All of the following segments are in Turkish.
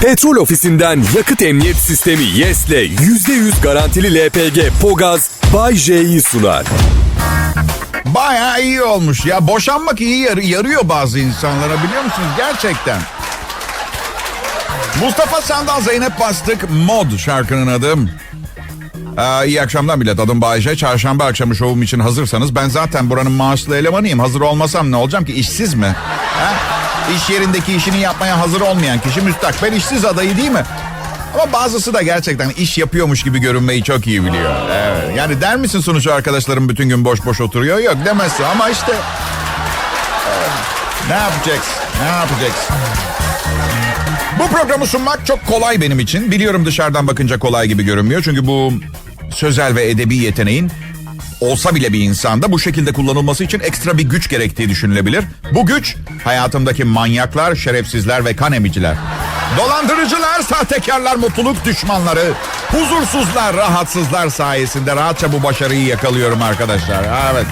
Petrol ofisinden yakıt emniyet sistemi YES'le %100 garantili LPG Pogaz Bay J'yi sunar. Bayağı iyi olmuş ya. Boşanmak iyi yar- yarıyor bazı insanlara biliyor musunuz? Gerçekten. Mustafa Sandal Zeynep Bastık Mod şarkının adı. Ee, iyi akşamlar millet. Adım Bayece. Çarşamba akşamı şovum için hazırsanız ben zaten buranın maaşlı elemanıyım. Hazır olmasam ne olacağım ki? İşsiz mi? Ha? İş yerindeki işini yapmaya hazır olmayan kişi müstakbel işsiz adayı değil mi? Ama bazısı da gerçekten iş yapıyormuş gibi görünmeyi çok iyi biliyor. Evet. Yani der misin sonuçta arkadaşlarım bütün gün boş boş oturuyor? Yok demezsin ama işte... Ne yapacaksın? Ne yapacaksın? Bu programı sunmak çok kolay benim için. Biliyorum dışarıdan bakınca kolay gibi görünmüyor. Çünkü bu sözel ve edebi yeteneğin olsa bile bir insanda bu şekilde kullanılması için ekstra bir güç gerektiği düşünülebilir. Bu güç hayatımdaki manyaklar, şerefsizler ve kan emiciler. Dolandırıcılar, sahtekarlar, mutluluk düşmanları, huzursuzlar, rahatsızlar sayesinde rahatça bu başarıyı yakalıyorum arkadaşlar. Evet,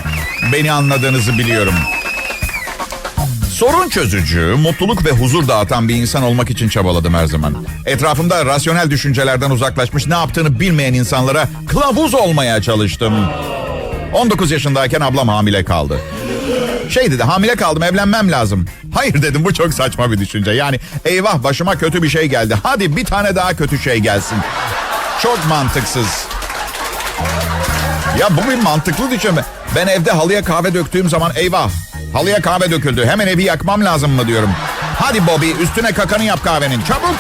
beni anladığınızı biliyorum. Sorun çözücü, mutluluk ve huzur dağıtan bir insan olmak için çabaladım her zaman. Etrafımda rasyonel düşüncelerden uzaklaşmış, ne yaptığını bilmeyen insanlara kılavuz olmaya çalıştım. 19 yaşındayken ablam hamile kaldı. Şey dedi, hamile kaldım, evlenmem lazım. Hayır dedim, bu çok saçma bir düşünce. Yani eyvah başıma kötü bir şey geldi. Hadi bir tane daha kötü şey gelsin. Çok mantıksız. Ya bu bir mantıklı düşünme. Ben evde halıya kahve döktüğüm zaman eyvah halıya kahve döküldü. Hemen evi yakmam lazım mı diyorum. Hadi Bobby üstüne kakanı yap kahvenin çabuk.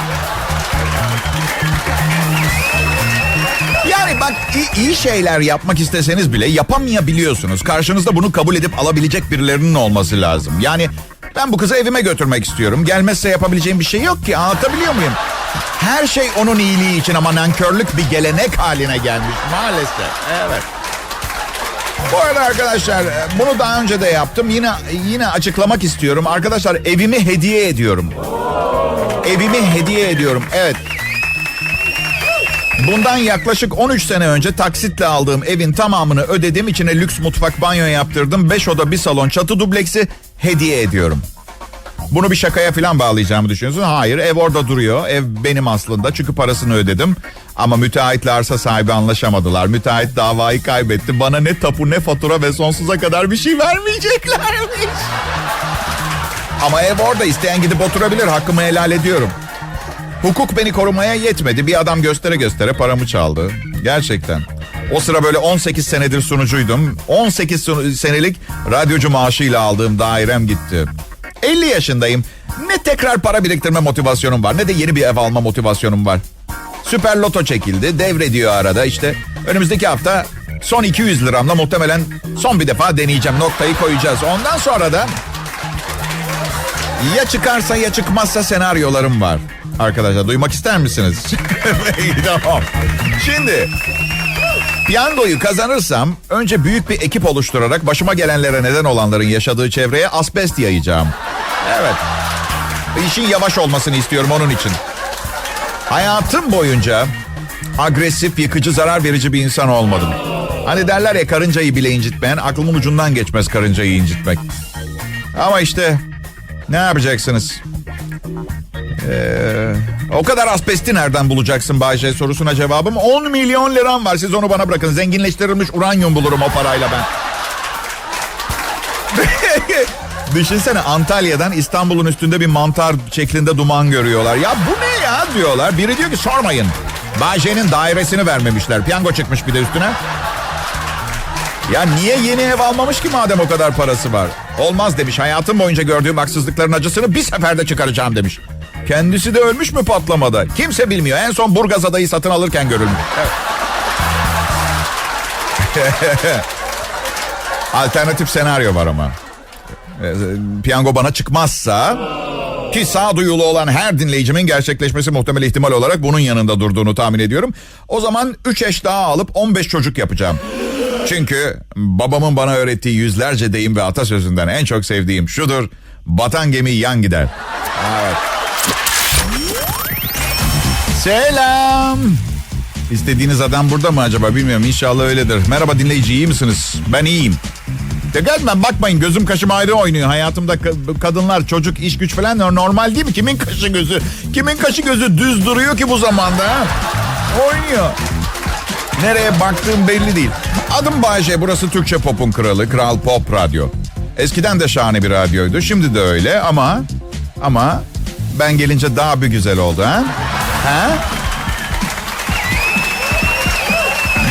Yani bak iyi, şeyler yapmak isteseniz bile yapamayabiliyorsunuz. Karşınızda bunu kabul edip alabilecek birilerinin olması lazım. Yani ben bu kızı evime götürmek istiyorum. Gelmezse yapabileceğim bir şey yok ki. Anlatabiliyor muyum? Her şey onun iyiliği için ama nankörlük bir gelenek haline gelmiş maalesef. Evet. Bu arada arkadaşlar bunu daha önce de yaptım. Yine yine açıklamak istiyorum. Arkadaşlar evimi hediye ediyorum. Evimi hediye ediyorum. Evet. Bundan yaklaşık 13 sene önce taksitle aldığım evin tamamını ödedim. İçine lüks mutfak banyo yaptırdım. 5 oda bir salon çatı dubleksi hediye ediyorum. Bunu bir şakaya falan bağlayacağımı düşünüyorsun. Hayır ev orada duruyor. Ev benim aslında çünkü parasını ödedim. Ama müteahhitle arsa sahibi anlaşamadılar. Müteahhit davayı kaybetti. Bana ne tapu ne fatura ve sonsuza kadar bir şey vermeyeceklermiş. Ama ev orada isteyen gidip oturabilir. Hakkımı helal ediyorum. Hukuk beni korumaya yetmedi. Bir adam göstere göstere paramı çaldı. Gerçekten. O sıra böyle 18 senedir sunucuydum. 18 sunu- senelik radyocu maaşıyla aldığım dairem gitti. 50 yaşındayım. Ne tekrar para biriktirme motivasyonum var ne de yeni bir ev alma motivasyonum var. Süper loto çekildi. Devrediyor arada işte. Önümüzdeki hafta son 200 liramla muhtemelen son bir defa deneyeceğim. Noktayı koyacağız. Ondan sonra da ya çıkarsa ya çıkmazsa senaryolarım var. Arkadaşlar duymak ister misiniz? tamam. Şimdi piyangoyu kazanırsam önce büyük bir ekip oluşturarak başıma gelenlere neden olanların yaşadığı çevreye asbest yayacağım. Evet. İşin yavaş olmasını istiyorum onun için. Hayatım boyunca agresif, yıkıcı, zarar verici bir insan olmadım. Hani derler ya karıncayı bile incitmeyen aklımın ucundan geçmez karıncayı incitmek. Ama işte ne yapacaksınız? Ee, o kadar asbesti nereden bulacaksın Bayce sorusuna cevabım 10 milyon liram var. Siz onu bana bırakın. Zenginleştirilmiş uranyum bulurum o parayla ben. Düşünsene Antalya'dan İstanbul'un üstünde bir mantar şeklinde duman görüyorlar. Ya bu ne ya diyorlar. Biri diyor ki sormayın. Bayce'nin dairesini vermemişler. Piyango çıkmış bir de üstüne. Ya niye yeni ev almamış ki madem o kadar parası var? Olmaz demiş. Hayatım boyunca gördüğüm haksızlıkların acısını bir seferde çıkaracağım demiş. Kendisi de ölmüş mü patlamada? Kimse bilmiyor. En son Burgaz adayı satın alırken görülmüş. Evet. Alternatif senaryo var ama. Ee, Piyango bana çıkmazsa ki sağduyulu olan her dinleyicimin gerçekleşmesi muhtemel ihtimal olarak bunun yanında durduğunu tahmin ediyorum. O zaman 3 eş daha alıp 15 çocuk yapacağım. Çünkü babamın bana öğrettiği yüzlerce deyim ve atasözünden en çok sevdiğim şudur. Batan gemi yan gider. Evet. Selam. İstediğiniz adam burada mı acaba bilmiyorum. İnşallah öyledir. Merhaba dinleyici iyi misiniz? Ben iyiyim. Dikkat ben bakmayın gözüm kaşım ayrı oynuyor. Hayatımda ka- kadınlar, çocuk, iş güç falan normal değil mi? Kimin kaşı gözü? Kimin kaşı gözü düz duruyor ki bu zamanda? Ha? Oynuyor. Nereye baktığım belli değil. Adım Bayece. Burası Türkçe Pop'un kralı. Kral Pop Radyo. Eskiden de şahane bir radyoydu. Şimdi de öyle ama... Ama ben gelince daha bir güzel oldu ha? Ha?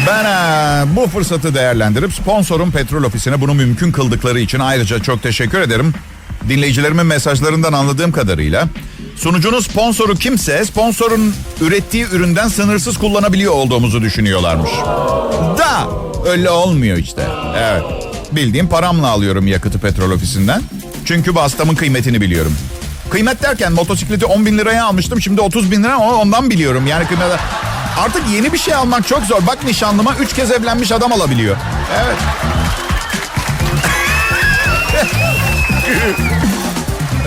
Ben e, bu fırsatı değerlendirip sponsorum Petrol Ofisi'ne bunu mümkün kıldıkları için ayrıca çok teşekkür ederim. Dinleyicilerimin mesajlarından anladığım kadarıyla sunucunun sponsoru kimse sponsorun ürettiği üründen sınırsız kullanabiliyor olduğumuzu düşünüyorlarmış. Da öyle olmuyor işte. Evet. Bildiğim paramla alıyorum yakıtı petrol ofisinden. Çünkü bastamın kıymetini biliyorum. Kıymet derken motosikleti 10 bin liraya almıştım. Şimdi 30 bin lira ama ondan biliyorum. Yani kıymet... Artık yeni bir şey almak çok zor. Bak nişanlıma 3 kez evlenmiş adam alabiliyor. Evet.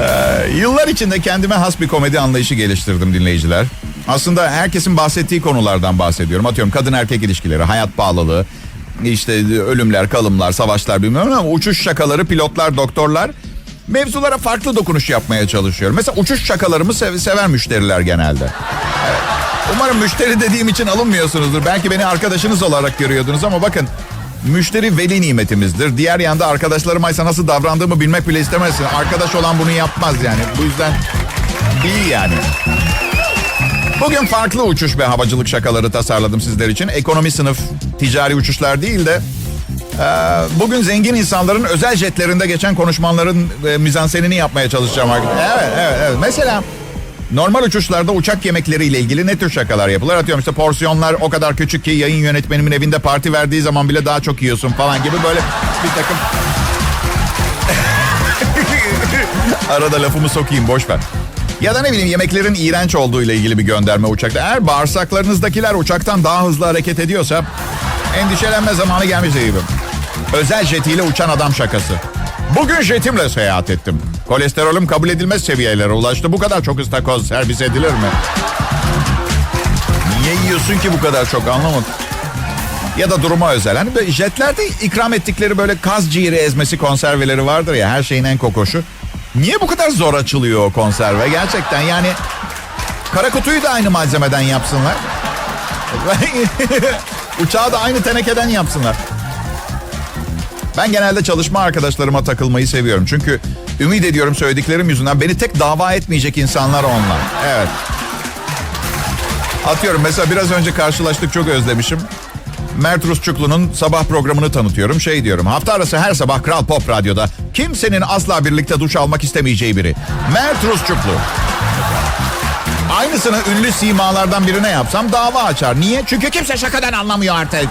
Ee, yıllar içinde kendime has bir komedi anlayışı geliştirdim dinleyiciler. Aslında herkesin bahsettiği konulardan bahsediyorum. Atıyorum kadın erkek ilişkileri, hayat pahalılığı, işte ölümler, kalımlar, savaşlar bilmiyorum ama uçuş şakaları, pilotlar, doktorlar mevzulara farklı dokunuş yapmaya çalışıyorum. Mesela uçuş şakalarımı sev- sever müşteriler genelde. Evet. Umarım müşteri dediğim için alınmıyorsunuzdur. Belki beni arkadaşınız olarak görüyordunuz ama bakın müşteri veli nimetimizdir. Diğer yanda arkadaşlarımaysa nasıl davrandığımı bilmek bile istemezsin. Arkadaş olan bunu yapmaz yani. Bu yüzden değil yani. Bugün farklı uçuş ve havacılık şakaları tasarladım sizler için. Ekonomi sınıf ticari uçuşlar değil de bugün zengin insanların özel jetlerinde geçen konuşmaların e, mizansenini yapmaya çalışacağım. Evet, evet, evet. Mesela normal uçuşlarda uçak yemekleriyle ilgili ne tür şakalar yapılır? Atıyorum işte porsiyonlar o kadar küçük ki yayın yönetmenimin evinde parti verdiği zaman bile daha çok yiyorsun falan gibi böyle bir takım... Arada lafımı sokayım boş ver. Ya da ne bileyim yemeklerin iğrenç olduğu ile ilgili bir gönderme uçakta. Eğer bağırsaklarınızdakiler uçaktan daha hızlı hareket ediyorsa endişelenme zamanı gelmiş gibi. Özel jetiyle uçan adam şakası. Bugün jetimle seyahat ettim. Kolesterolüm kabul edilmez seviyelere ulaştı. Bu kadar çok ıstakoz servis edilir mi? Niye yiyorsun ki bu kadar çok anlamadım. Ya da duruma özel. Hani böyle jetlerde ikram ettikleri böyle kaz ciğeri ezmesi konserveleri vardır ya her şeyin en kokoşu. Niye bu kadar zor açılıyor o konserve? Gerçekten yani kara kutuyu da aynı malzemeden yapsınlar. Uçağı da aynı tenekeden yapsınlar. Ben genelde çalışma arkadaşlarıma takılmayı seviyorum. Çünkü ümit ediyorum söylediklerim yüzünden beni tek dava etmeyecek insanlar onlar. Evet. Atıyorum mesela biraz önce karşılaştık çok özlemişim. Mert Rusçuklu'nun sabah programını tanıtıyorum. Şey diyorum hafta arası her sabah Kral Pop Radyo'da kimsenin asla birlikte duş almak istemeyeceği biri. Mert Rusçuklu. Aynısını ünlü simalardan birine yapsam dava açar. Niye? Çünkü kimse şakadan anlamıyor artık.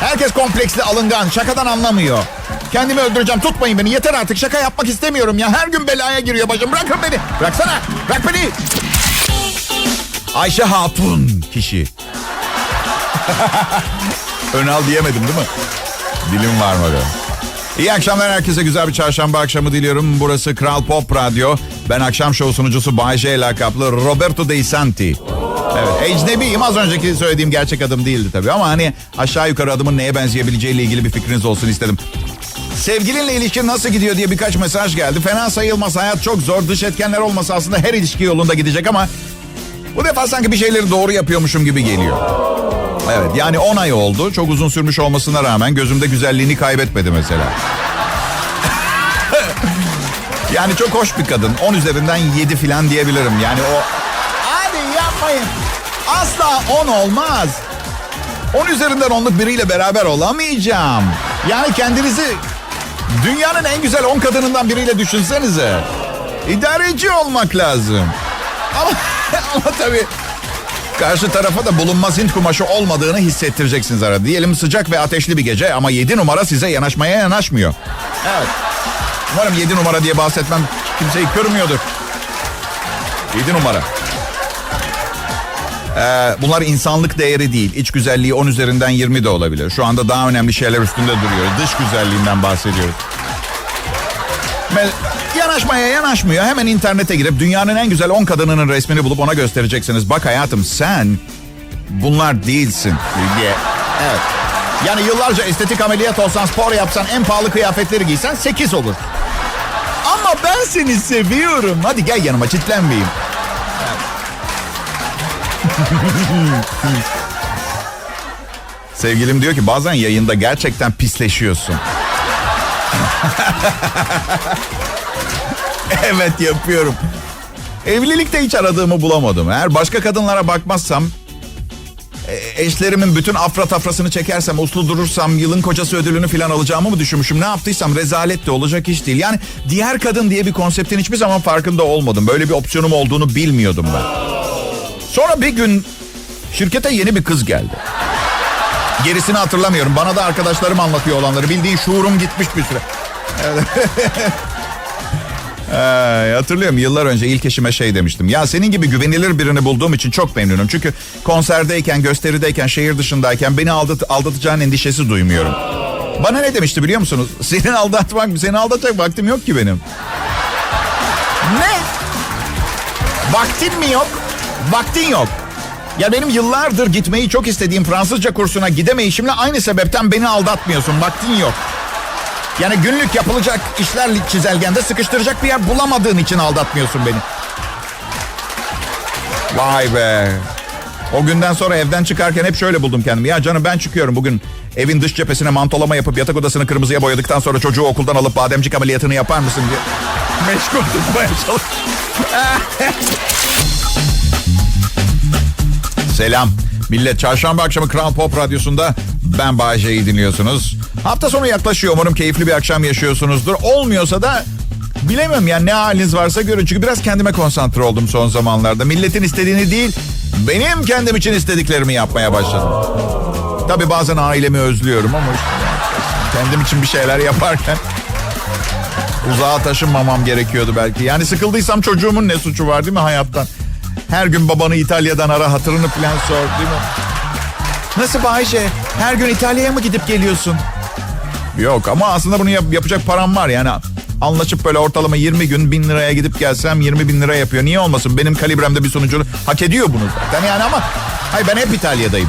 Herkes kompleksli alıngan şakadan anlamıyor. Kendimi öldüreceğim tutmayın beni yeter artık şaka yapmak istemiyorum ya. Her gün belaya giriyor başım bırakın beni. Bıraksana bırak beni. Ayşe Hatun kişi. Önal diyemedim değil mi? Dilim var mı? İyi akşamlar herkese güzel bir çarşamba akşamı diliyorum. Burası Kral Pop Radyo. Ben akşam şov sunucusu Bay J lakaplı Roberto De Santi. Evet ecnebiyim az önceki söylediğim gerçek adım değildi tabii ama hani aşağı yukarı adımın neye benzeyebileceğiyle ilgili bir fikriniz olsun istedim. Sevgilinle ilişkin nasıl gidiyor diye birkaç mesaj geldi. Fena sayılmaz hayat çok zor dış etkenler olmasa aslında her ilişki yolunda gidecek ama bu defa sanki bir şeyleri doğru yapıyormuşum gibi geliyor. Evet yani 10 ay oldu. Çok uzun sürmüş olmasına rağmen gözümde güzelliğini kaybetmedi mesela. yani çok hoş bir kadın. 10 üzerinden 7 falan diyebilirim. Yani o... Hadi yapmayın. Asla 10 olmaz. 10 üzerinden 10'luk biriyle beraber olamayacağım. Yani kendinizi dünyanın en güzel 10 kadınından biriyle düşünsenize. İdareci olmak lazım. Ama, ama tabii Karşı tarafa da bulunmaz Hint kumaşı olmadığını hissettireceksiniz arada. Diyelim sıcak ve ateşli bir gece ama 7 numara size yanaşmaya yanaşmıyor. Evet. Umarım 7 numara diye bahsetmem kimseyi kırmıyordur. 7 numara. Ee, bunlar insanlık değeri değil. İç güzelliği 10 üzerinden 20 de olabilir. Şu anda daha önemli şeyler üstünde duruyor. Dış güzelliğinden bahsediyoruz. Yanaşmaya yanaşmıyor. Hemen internete girip dünyanın en güzel 10 kadınının resmini bulup ona göstereceksiniz. Bak hayatım sen bunlar değilsin diye. Evet. Yani yıllarca estetik ameliyat olsan, spor yapsan, en pahalı kıyafetleri giysen 8 olur. Ama ben seni seviyorum. Hadi gel yanıma çitlenmeyeyim. Sevgilim diyor ki bazen yayında gerçekten pisleşiyorsun. evet yapıyorum. Evlilikte hiç aradığımı bulamadım. Eğer başka kadınlara bakmazsam e, eşlerimin bütün afra tafrasını çekersem, uslu durursam, yılın kocası ödülünü falan alacağımı mı düşünmüşüm? Ne yaptıysam rezalet de olacak iş değil. Yani diğer kadın diye bir konseptin hiçbir zaman farkında olmadım. Böyle bir opsiyonum olduğunu bilmiyordum ben. Sonra bir gün şirkete yeni bir kız geldi. Gerisini hatırlamıyorum. Bana da arkadaşlarım anlatıyor olanları. Bildiğin şuurum gitmiş bir süre. Ee, hatırlıyorum yıllar önce ilk eşime şey demiştim. Ya senin gibi güvenilir birini bulduğum için çok memnunum. Çünkü konserdeyken, gösterideyken, şehir dışındayken beni aldat aldatacağın endişesi duymuyorum. Bana ne demişti biliyor musunuz? Seni aldatmak, seni aldatacak vaktim yok ki benim. Ne? Vaktin mi yok? Vaktin yok. Ya benim yıllardır gitmeyi çok istediğim Fransızca kursuna gidemeyişimle aynı sebepten beni aldatmıyorsun. Vaktin yok. Yani günlük yapılacak işler çizelgende sıkıştıracak bir yer bulamadığın için aldatmıyorsun beni. Vay be. O günden sonra evden çıkarken hep şöyle buldum kendimi. Ya canım ben çıkıyorum bugün evin dış cephesine mantolama yapıp yatak odasını kırmızıya boyadıktan sonra çocuğu okuldan alıp bademcik ameliyatını yapar mısın diye. Meşgul tutmaya çalış. Selam. Millet çarşamba akşamı Kral Pop Radyosu'nda ben Bayece'yi dinliyorsunuz. Hafta sonu yaklaşıyor. Umarım keyifli bir akşam yaşıyorsunuzdur. Olmuyorsa da bilemem yani ne haliniz varsa görün. Çünkü biraz kendime konsantre oldum son zamanlarda. Milletin istediğini değil, benim kendim için istediklerimi yapmaya başladım. Tabii bazen ailemi özlüyorum ama işte kendim için bir şeyler yaparken uzağa taşınmamam gerekiyordu belki. Yani sıkıldıysam çocuğumun ne suçu var değil mi hayattan? Her gün babanı İtalya'dan ara hatırını falan sor değil mi? Nasıl Bayşe? Her gün İtalya'ya mı gidip geliyorsun? Yok ama aslında bunu yap- yapacak param var yani. Anlaşıp böyle ortalama 20 gün bin liraya gidip gelsem 20 bin lira yapıyor. Niye olmasın? Benim kalibremde bir sunucu hak ediyor bunu zaten yani ama... Hayır ben hep İtalya'dayım.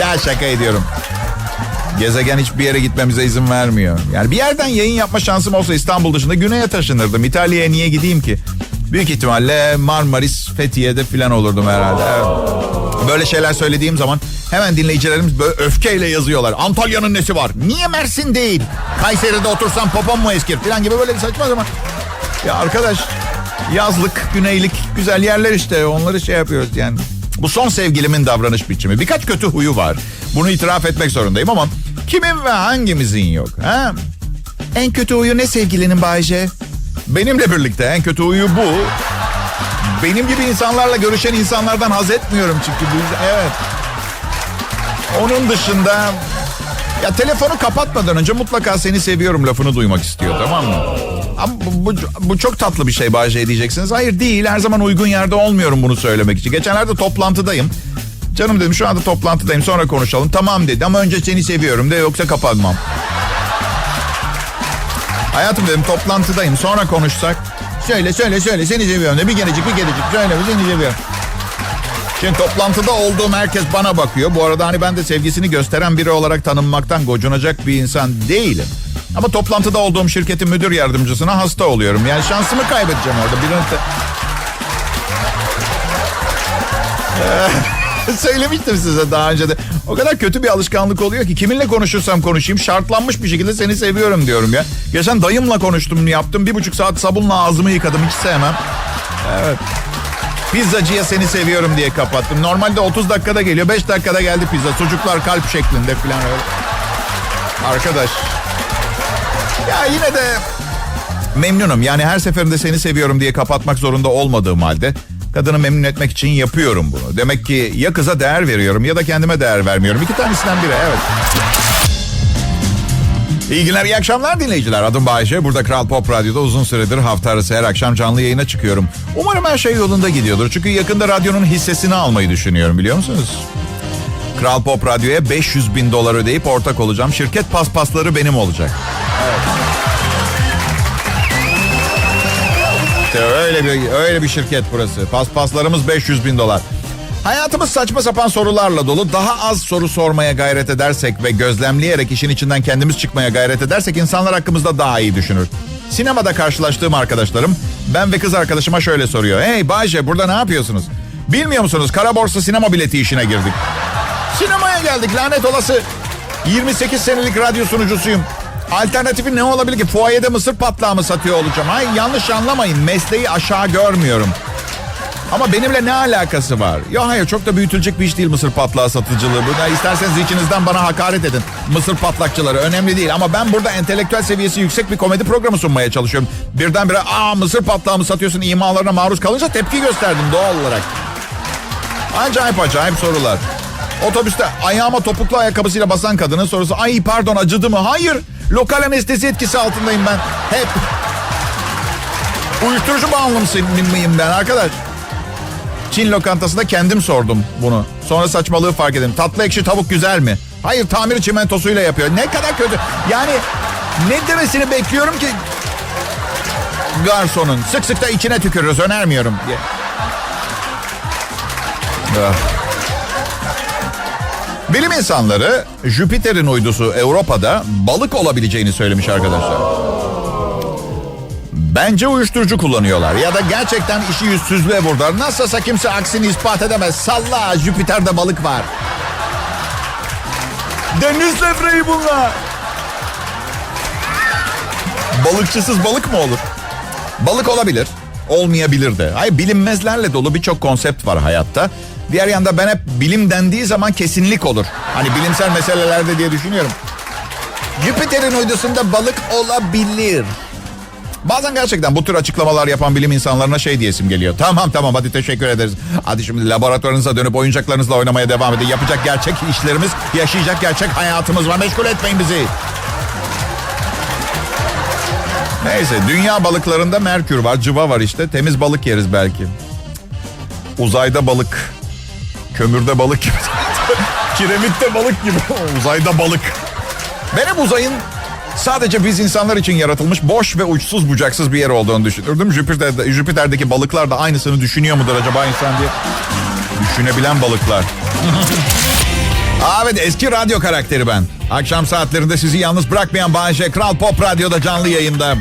Ya şaka ediyorum. Gezegen hiçbir yere gitmemize izin vermiyor. Yani bir yerden yayın yapma şansım olsa İstanbul dışında güneye taşınırdım. İtalya'ya niye gideyim ki? Büyük ihtimalle Marmaris, Fethiye'de falan olurdum herhalde. Evet. Böyle şeyler söylediğim zaman hemen dinleyicilerimiz böyle öfkeyle yazıyorlar. Antalya'nın nesi var? Niye Mersin değil? Kayseri'de otursam popom mu eskir? Falan gibi böyle saçma zaman. Ya arkadaş yazlık, güneylik güzel yerler işte. Onları şey yapıyoruz yani. Bu son sevgilimin davranış biçimi. Birkaç kötü huyu var. Bunu itiraf etmek zorundayım ama kimin ve hangimizin yok? Ha? En kötü huyu ne sevgilinin Bayce? Benimle birlikte en kötü huyu bu. Benim gibi insanlarla görüşen insanlardan haz etmiyorum çünkü. bu- Evet. Onun dışında ya telefonu kapatmadan önce mutlaka seni seviyorum lafını duymak istiyor tamam mı? Ama bu, bu, çok tatlı bir şey Bahçe diyeceksiniz. Hayır değil her zaman uygun yerde olmuyorum bunu söylemek için. Geçenlerde toplantıdayım. Canım dedim şu anda toplantıdayım sonra konuşalım. Tamam dedi ama önce seni seviyorum de yoksa kapatmam. Hayatım dedim toplantıdayım sonra konuşsak. Söyle söyle söyle seni seviyorum de bir gelecek bir gelecek söyle seni seviyorum. Şimdi toplantıda olduğum herkes bana bakıyor. Bu arada hani ben de sevgisini gösteren biri olarak tanınmaktan gocunacak bir insan değilim. Ama toplantıda olduğum şirketin müdür yardımcısına hasta oluyorum. Yani şansımı kaybedeceğim orada. Birini te- Söylemiştim size daha önce de. O kadar kötü bir alışkanlık oluyor ki kiminle konuşursam konuşayım şartlanmış bir şekilde seni seviyorum diyorum ya. Geçen dayımla konuştum yaptım. Bir buçuk saat sabunla ağzımı yıkadım hiç sevmem. Evet. Pizzacıya seni seviyorum diye kapattım. Normalde 30 dakikada geliyor. 5 dakikada geldi pizza. Sucuklar kalp şeklinde falan öyle. Arkadaş. Ya yine de memnunum. Yani her seferinde seni seviyorum diye kapatmak zorunda olmadığım halde kadını memnun etmek için yapıyorum bunu. Demek ki ya kıza değer veriyorum ya da kendime değer vermiyorum. İki tanesinden biri evet. İyi günler, iyi akşamlar dinleyiciler. Adım Bayece. Burada Kral Pop Radyo'da uzun süredir hafta arası her akşam canlı yayına çıkıyorum. Umarım her şey yolunda gidiyordur. Çünkü yakında radyonun hissesini almayı düşünüyorum biliyor musunuz? Kral Pop Radyo'ya 500 bin dolar ödeyip ortak olacağım. Şirket paspasları benim olacak. İşte öyle bir öyle bir şirket burası. Paspaslarımız 500 bin dolar. Hayatımız saçma sapan sorularla dolu. Daha az soru sormaya gayret edersek ve gözlemleyerek işin içinden kendimiz çıkmaya gayret edersek insanlar hakkımızda daha iyi düşünür. Sinemada karşılaştığım arkadaşlarım ben ve kız arkadaşıma şöyle soruyor. Hey Bayce burada ne yapıyorsunuz? Bilmiyor musunuz kara borsa sinema bileti işine girdik. Sinemaya geldik lanet olası. 28 senelik radyo sunucusuyum. Alternatifi ne olabilir ki? Fuayede mısır patlağı mı satıyor olacağım? Hayır yanlış anlamayın. Mesleği aşağı görmüyorum. Ama benimle ne alakası var? Ya hayır çok da büyütülecek bir iş değil mısır patlağı satıcılığı. Burada isterseniz içinizden bana hakaret edin. Mısır patlakçıları önemli değil. Ama ben burada entelektüel seviyesi yüksek bir komedi programı sunmaya çalışıyorum. Birdenbire aa mısır patlağı mı satıyorsun imalarına maruz kalınca tepki gösterdim doğal olarak. Acayip acayip sorular. Otobüste ayağıma topuklu ayakkabısıyla basan kadının sorusu ay pardon acıdı mı? Hayır lokal anestezi etkisi altındayım ben. Hep. Uyuşturucu bağımlısı mıyım ben arkadaş? Çin lokantasında kendim sordum bunu. Sonra saçmalığı fark ettim. Tatlı ekşi tavuk güzel mi? Hayır tamir çimentosuyla yapıyor. Ne kadar kötü. Yani ne demesini bekliyorum ki garsonun. Sık sık da içine tükürürüz önermiyorum diye. Ah. Bilim insanları Jüpiter'in uydusu Avrupa'da balık olabileceğini söylemiş arkadaşlar. Bence uyuşturucu kullanıyorlar ya da gerçekten işi yüzsüzlüğe vurdular. Nasılsa kimse aksini ispat edemez. Salla Jüpiter'de balık var. Deniz levreği bunlar. Balıkçısız balık mı olur? Balık olabilir. Olmayabilir de. Hayır bilinmezlerle dolu birçok konsept var hayatta. Diğer yanda ben hep bilim dendiği zaman kesinlik olur. Hani bilimsel meselelerde diye düşünüyorum. Jüpiter'in uydusunda balık olabilir. Bazen gerçekten bu tür açıklamalar yapan bilim insanlarına şey diyesim geliyor. Tamam tamam hadi teşekkür ederiz. Hadi şimdi laboratuvarınıza dönüp oyuncaklarınızla oynamaya devam edin. Yapacak gerçek işlerimiz, yaşayacak gerçek hayatımız var. Meşgul etmeyin bizi. Neyse dünya balıklarında merkür var, cıva var işte. Temiz balık yeriz belki. Uzayda balık. Kömürde balık gibi. Kiremitte balık gibi. Uzayda balık. Ben uzayın sadece biz insanlar için yaratılmış boş ve uçsuz bucaksız bir yer olduğunu düşünürdüm. Jüpiter'de, Jüpiter'deki balıklar da aynısını düşünüyor mudur acaba insan diye. Düşünebilen balıklar. Evet eski radyo karakteri ben. Akşam saatlerinde sizi yalnız bırakmayan Bayece Kral Pop Radyo'da canlı yayında.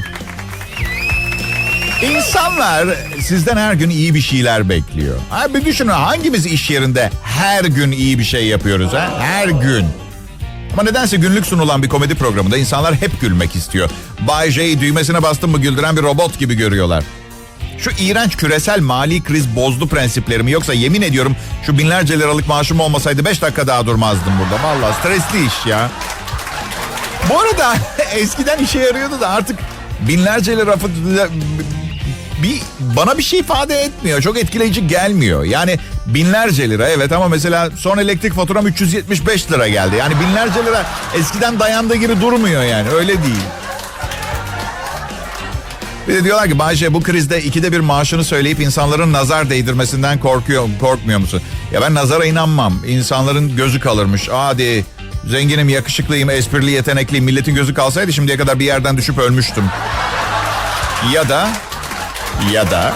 İnsanlar sizden her gün iyi bir şeyler bekliyor. Ha, bir düşünün hangimiz iş yerinde her gün iyi bir şey yapıyoruz ha? Her gün. Ama nedense günlük sunulan bir komedi programında insanlar hep gülmek istiyor. Bay J'yi düğmesine bastın mı güldüren bir robot gibi görüyorlar. Şu iğrenç küresel mali kriz bozdu prensiplerimi. Yoksa yemin ediyorum şu binlerce liralık maaşım olmasaydı 5 dakika daha durmazdım burada. Vallahi stresli iş ya. Bu arada eskiden işe yarıyordu da artık binlerce lira bir bana bir şey ifade etmiyor. Çok etkileyici gelmiyor. Yani binlerce lira evet ama mesela son elektrik faturam 375 lira geldi. Yani binlerce lira eskiden dayandığı gibi durmuyor yani öyle değil. Bir de diyorlar ki Bayce bu krizde ikide bir maaşını söyleyip insanların nazar değdirmesinden korkuyor, korkmuyor musun? Ya ben nazara inanmam. İnsanların gözü kalırmış. Hadi zenginim, yakışıklıyım, esprili, yetenekliyim. Milletin gözü kalsaydı şimdiye kadar bir yerden düşüp ölmüştüm. Ya da ya da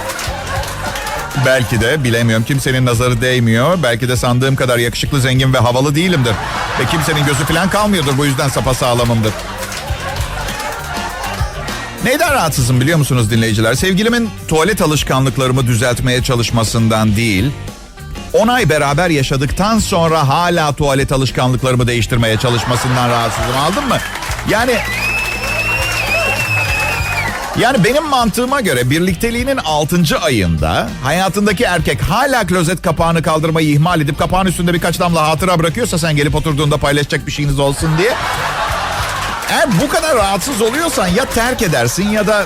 belki de bilemiyorum kimsenin nazarı değmiyor. Belki de sandığım kadar yakışıklı, zengin ve havalı değilimdir. Ve kimsenin gözü falan kalmıyordur bu yüzden sapasağlamımdır. Neyden rahatsızım biliyor musunuz dinleyiciler? Sevgilimin tuvalet alışkanlıklarımı düzeltmeye çalışmasından değil... 10 ay beraber yaşadıktan sonra hala tuvalet alışkanlıklarımı değiştirmeye çalışmasından rahatsızım. Aldın mı? Yani yani benim mantığıma göre birlikteliğinin 6. ayında hayatındaki erkek hala klozet kapağını kaldırmayı ihmal edip kapağın üstünde birkaç damla hatıra bırakıyorsa sen gelip oturduğunda paylaşacak bir şeyiniz olsun diye eğer bu kadar rahatsız oluyorsan ya terk edersin ya da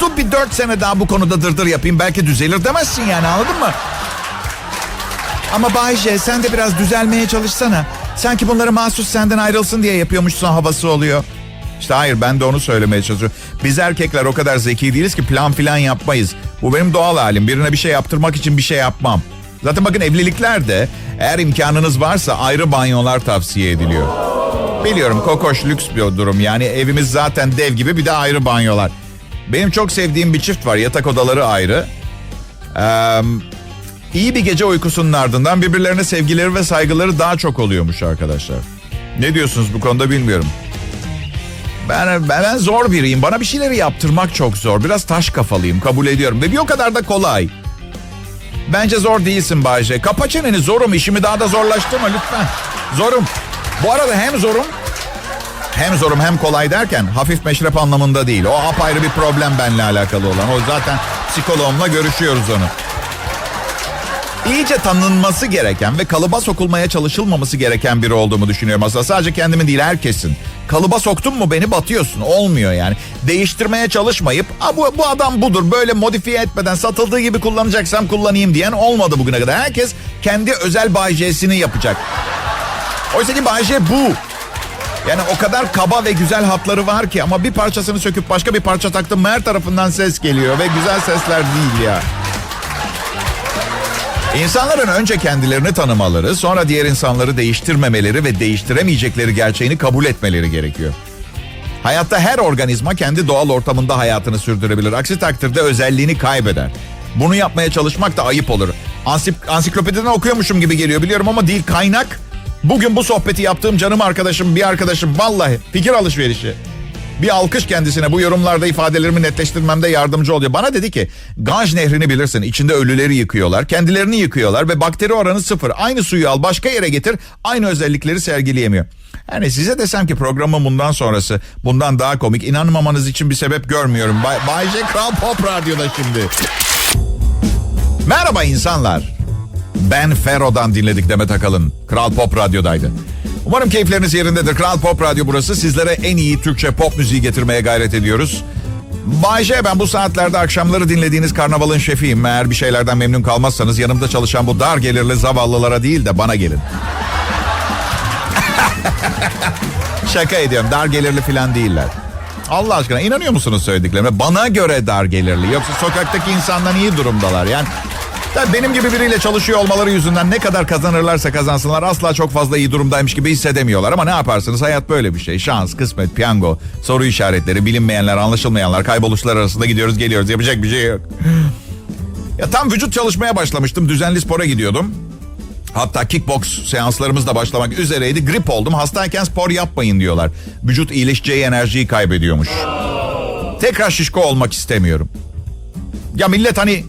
dur bir dört sene daha bu konuda dırdır yapayım belki düzelir demezsin yani anladın mı? Ama Bayce sen de biraz düzelmeye çalışsana. Sanki bunları mahsus senden ayrılsın diye yapıyormuşsun havası oluyor. İşte hayır ben de onu söylemeye çalışıyorum. Biz erkekler o kadar zeki değiliz ki plan filan yapmayız. Bu benim doğal halim. Birine bir şey yaptırmak için bir şey yapmam. Zaten bakın evliliklerde eğer imkanınız varsa ayrı banyolar tavsiye ediliyor. Biliyorum kokoş lüks bir durum yani evimiz zaten dev gibi bir de ayrı banyolar. Benim çok sevdiğim bir çift var yatak odaları ayrı. Ee, İyi bir gece uykusunun ardından birbirlerine sevgileri ve saygıları daha çok oluyormuş arkadaşlar. Ne diyorsunuz bu konuda bilmiyorum. Ben, ben, zor biriyim. Bana bir şeyleri yaptırmak çok zor. Biraz taş kafalıyım kabul ediyorum. Ve bir o kadar da kolay. Bence zor değilsin Bayce. Kapa çeneni zorum. İşimi daha da zorlaştırma lütfen. Zorum. Bu arada hem zorum hem zorum hem kolay derken hafif meşrep anlamında değil. O apayrı bir problem benimle alakalı olan. O zaten psikoloğumla görüşüyoruz onu. İyice tanınması gereken ve kalıba sokulmaya çalışılmaması gereken biri olduğumu düşünüyorum aslında. Sadece kendimin değil herkesin. Kalıba soktun mu beni batıyorsun. Olmuyor yani. Değiştirmeye çalışmayıp bu, bu adam budur böyle modifiye etmeden satıldığı gibi kullanacaksam kullanayım diyen olmadı bugüne kadar. Herkes kendi özel Bay yapacak. Oysa ki Bay bu. Yani o kadar kaba ve güzel hatları var ki ama bir parçasını söküp başka bir parça taktım her tarafından ses geliyor ve güzel sesler değil ya. İnsanların önce kendilerini tanımaları, sonra diğer insanları değiştirmemeleri ve değiştiremeyecekleri gerçeğini kabul etmeleri gerekiyor. Hayatta her organizma kendi doğal ortamında hayatını sürdürebilir. Aksi takdirde özelliğini kaybeder. Bunu yapmaya çalışmak da ayıp olur. Ansip, ansiklopediden okuyormuşum gibi geliyor biliyorum ama değil kaynak. Bugün bu sohbeti yaptığım canım arkadaşım, bir arkadaşım vallahi fikir alışverişi. Bir alkış kendisine bu yorumlarda ifadelerimi netleştirmemde yardımcı oluyor. Bana dedi ki Ganj nehrini bilirsin içinde ölüleri yıkıyorlar kendilerini yıkıyorlar ve bakteri oranı sıfır. Aynı suyu al başka yere getir aynı özellikleri sergileyemiyor. Yani size desem ki programın bundan sonrası bundan daha komik inanmamanız için bir sebep görmüyorum. Bay, Bay J Kral Pop Radyo'da şimdi. Merhaba insanlar. Ben Fero'dan dinledik Demet Akalın. Kral Pop Radyo'daydı. Umarım keyifleriniz yerindedir. Kral Pop Radyo burası. Sizlere en iyi Türkçe pop müziği getirmeye gayret ediyoruz. Bay J, ben bu saatlerde akşamları dinlediğiniz karnavalın şefiyim. Eğer bir şeylerden memnun kalmazsanız yanımda çalışan bu dar gelirli zavallılara değil de bana gelin. Şaka ediyorum. Dar gelirli falan değiller. Allah aşkına inanıyor musunuz söylediklerime? Bana göre dar gelirli. Yoksa sokaktaki insandan iyi durumdalar. Yani Tabii benim gibi biriyle çalışıyor olmaları yüzünden ne kadar kazanırlarsa kazansınlar asla çok fazla iyi durumdaymış gibi hissedemiyorlar. Ama ne yaparsınız hayat böyle bir şey. Şans, kısmet, piyango, soru işaretleri, bilinmeyenler, anlaşılmayanlar, kayboluşlar arasında gidiyoruz geliyoruz. Yapacak bir şey yok. Ya tam vücut çalışmaya başlamıştım. Düzenli spora gidiyordum. Hatta kickbox seanslarımız da başlamak üzereydi. Grip oldum. Hastayken spor yapmayın diyorlar. Vücut iyileşeceği enerjiyi kaybediyormuş. Tekrar şişko olmak istemiyorum. Ya millet hani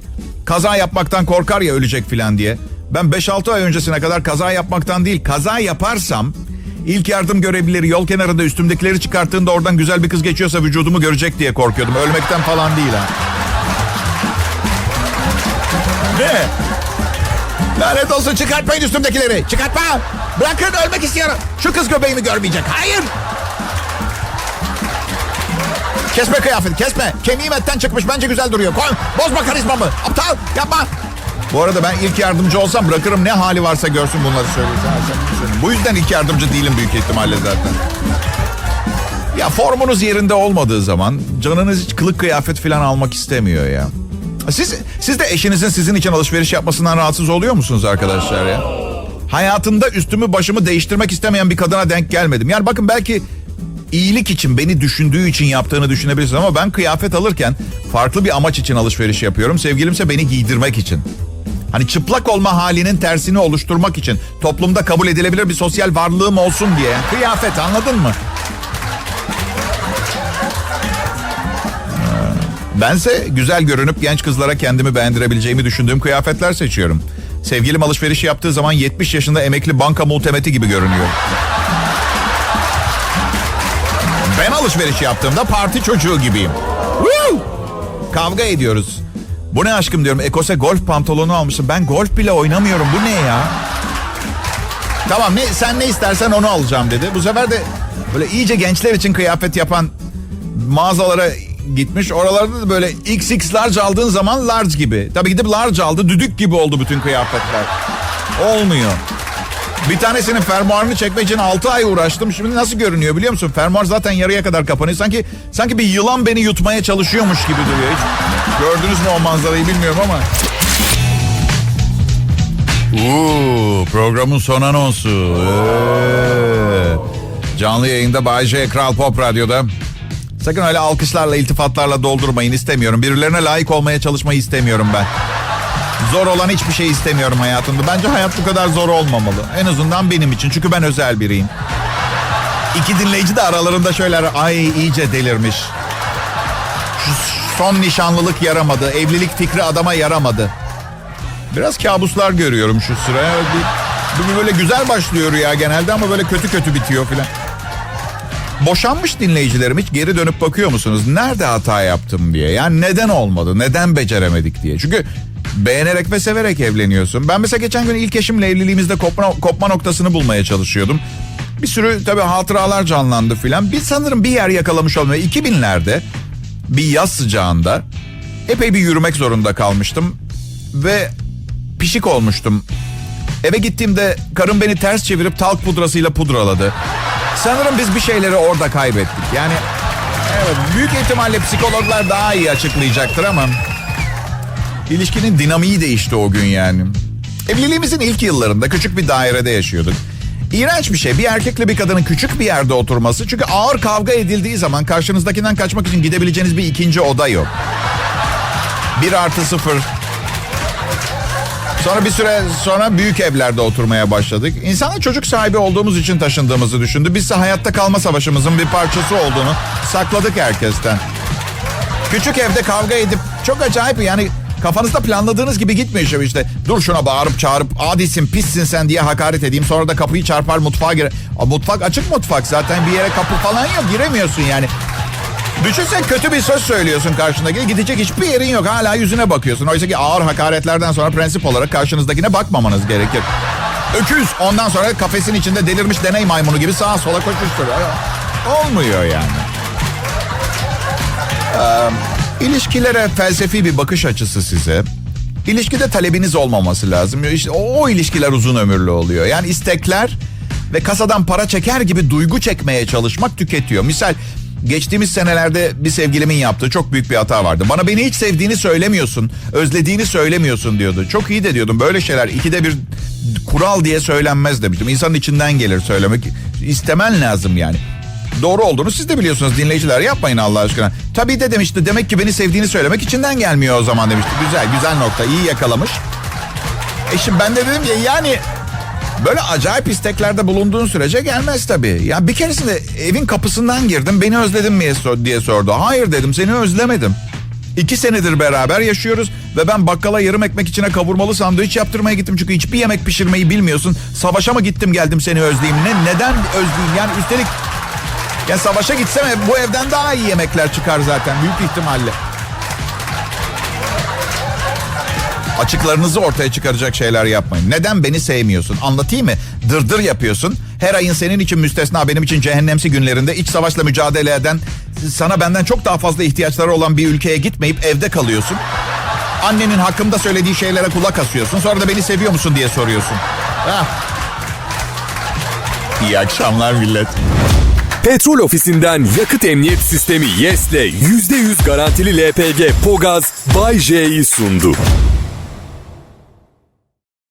kaza yapmaktan korkar ya ölecek filan diye. Ben 5-6 ay öncesine kadar kaza yapmaktan değil kaza yaparsam ilk yardım görevlileri yol kenarında üstümdekileri çıkarttığında oradan güzel bir kız geçiyorsa vücudumu görecek diye korkuyordum. Ölmekten falan değil ha. Ne? Lanet olsun çıkartmayın üstümdekileri. Çıkartma. Bırakın ölmek istiyorum. Şu kız göbeğimi görmeyecek. Hayır. Kesme kıyafeti kesme. Kemiğim etten çıkmış bence güzel duruyor. Koy, bozma karizmamı. Aptal yapma. Bu arada ben ilk yardımcı olsam bırakırım ne hali varsa görsün bunları söyleyeceğim. Bu yüzden ilk yardımcı değilim büyük ihtimalle zaten. Ya formunuz yerinde olmadığı zaman canınız hiç kılık kıyafet falan almak istemiyor ya. Siz, siz de eşinizin sizin için alışveriş yapmasından rahatsız oluyor musunuz arkadaşlar ya? Hayatında üstümü başımı değiştirmek istemeyen bir kadına denk gelmedim. Yani bakın belki iyilik için beni düşündüğü için yaptığını düşünebilirsiniz ama ben kıyafet alırken farklı bir amaç için alışveriş yapıyorum. Sevgilimse beni giydirmek için. Hani çıplak olma halinin tersini oluşturmak için toplumda kabul edilebilir bir sosyal varlığım olsun diye. Kıyafet anladın mı? Bense güzel görünüp genç kızlara kendimi beğendirebileceğimi düşündüğüm kıyafetler seçiyorum. Sevgilim alışveriş yaptığı zaman 70 yaşında emekli banka muhtemeti gibi görünüyor. Ben alışveriş yaptığımda parti çocuğu gibiyim. Woo! Kavga ediyoruz. Bu ne aşkım diyorum. Ekose golf pantolonu almışım. Ben golf bile oynamıyorum. Bu ne ya? Tamam ne sen ne istersen onu alacağım dedi. Bu sefer de böyle iyice gençler için kıyafet yapan mağazalara gitmiş. Oralarda da böyle XX large aldığın zaman large gibi. Tabii gidip large aldı. Düdük gibi oldu bütün kıyafetler. Olmuyor. Bir tanesinin fermuarını çekmek için 6 ay uğraştım. Şimdi nasıl görünüyor biliyor musun? Fermuar zaten yarıya kadar kapanıyor. Sanki sanki bir yılan beni yutmaya çalışıyormuş gibi duruyor. Hiç gördünüz mü o manzarayı bilmiyorum ama. Uuu programın son anonsu. Evet. Canlı yayında Bay J Kral Pop Radyo'da. Sakın öyle alkışlarla, iltifatlarla doldurmayın istemiyorum. Birilerine layık olmaya çalışmayı istemiyorum ben. Zor olan hiçbir şey istemiyorum hayatımda. Bence hayat bu kadar zor olmamalı. En azından benim için. Çünkü ben özel biriyim. İki dinleyici de aralarında şöyle ay iyice delirmiş. Şu son nişanlılık yaramadı. Evlilik fikri adama yaramadı. Biraz kabuslar görüyorum şu sıra. Bir- Böyle güzel başlıyor ya genelde ama böyle kötü kötü bitiyor filan. Boşanmış dinleyicilerim hiç geri dönüp bakıyor musunuz? Nerede hata yaptım diye. Yani neden olmadı? Neden beceremedik diye. Çünkü beğenerek ve severek evleniyorsun. Ben mesela geçen gün ilk eşimle evliliğimizde kopma, kopma noktasını bulmaya çalışıyordum. Bir sürü tabii hatıralar canlandı filan. Bir sanırım bir yer yakalamış olmuyor. 2000'lerde bir yaz sıcağında epey bir yürümek zorunda kalmıştım. Ve pişik olmuştum. Eve gittiğimde karım beni ters çevirip talk pudrasıyla pudraladı. Sanırım biz bir şeyleri orada kaybettik. Yani evet, büyük ihtimalle psikologlar daha iyi açıklayacaktır ama ilişkinin dinamiği değişti o gün yani. Evliliğimizin ilk yıllarında küçük bir dairede yaşıyorduk. İğrenç bir şey. Bir erkekle bir kadının küçük bir yerde oturması. Çünkü ağır kavga edildiği zaman karşınızdakinden kaçmak için gidebileceğiniz bir ikinci oda yok. Bir artı sıfır. Sonra bir süre sonra büyük evlerde oturmaya başladık. İnsanlar çocuk sahibi olduğumuz için taşındığımızı düşündü. Biz ise hayatta kalma savaşımızın bir parçası olduğunu sakladık herkesten. Küçük evde kavga edip çok acayip yani kafanızda planladığınız gibi gitmiyor işte işte. Dur şuna bağırıp çağırıp adisin pissin sen diye hakaret edeyim. Sonra da kapıyı çarpar mutfağa girer. Aa, Mutfak açık mutfak zaten bir yere kapı falan yok giremiyorsun yani. Düşünsen kötü bir söz söylüyorsun karşındaki. Gidecek hiçbir yerin yok. Hala yüzüne bakıyorsun. Oysa ki ağır hakaretlerden sonra prensip olarak karşınızdakine bakmamanız gerekir. Öküz. Ondan sonra kafesin içinde delirmiş deney maymunu gibi sağa sola koşuşturuyor. Olmuyor yani. Ee, ilişkilere felsefi bir bakış açısı size. İlişkide talebiniz olmaması lazım. İşte o, o ilişkiler uzun ömürlü oluyor. Yani istekler ve kasadan para çeker gibi duygu çekmeye çalışmak tüketiyor. Misal geçtiğimiz senelerde bir sevgilimin yaptığı çok büyük bir hata vardı. Bana beni hiç sevdiğini söylemiyorsun, özlediğini söylemiyorsun diyordu. Çok iyi de diyordum. Böyle şeyler ikide bir kural diye söylenmez demiştim. İnsanın içinden gelir söylemek. İstemen lazım yani. Doğru olduğunu siz de biliyorsunuz dinleyiciler yapmayın Allah aşkına. Tabii de demişti demek ki beni sevdiğini söylemek içinden gelmiyor o zaman demişti. Güzel güzel nokta iyi yakalamış. E şimdi ben de dedim ya yani böyle acayip isteklerde bulunduğun sürece gelmez tabii. Ya bir keresinde evin kapısından girdim beni özledin mi diye sordu. Hayır dedim seni özlemedim. İki senedir beraber yaşıyoruz ve ben bakkala yarım ekmek içine kavurmalı sandviç yaptırmaya gittim. Çünkü hiçbir yemek pişirmeyi bilmiyorsun. Savaşa mı gittim geldim seni özleyeyim. Ne, neden özleyeyim yani üstelik ya savaşa gitsem bu evden daha iyi yemekler çıkar zaten büyük ihtimalle. Açıklarınızı ortaya çıkaracak şeyler yapmayın. Neden beni sevmiyorsun? Anlatayım mı? Dırdır yapıyorsun. Her ayın senin için müstesna benim için cehennemsi günlerinde iç savaşla mücadele eden sana benden çok daha fazla ihtiyaçları olan bir ülkeye gitmeyip evde kalıyorsun. Annenin hakkımda söylediği şeylere kulak asıyorsun. Sonra da beni seviyor musun diye soruyorsun. Ah. İyi akşamlar millet. Petrol ofisinden yakıt emniyet sistemi YES'le %100 garantili LPG Pogaz Bay J'yi sundu.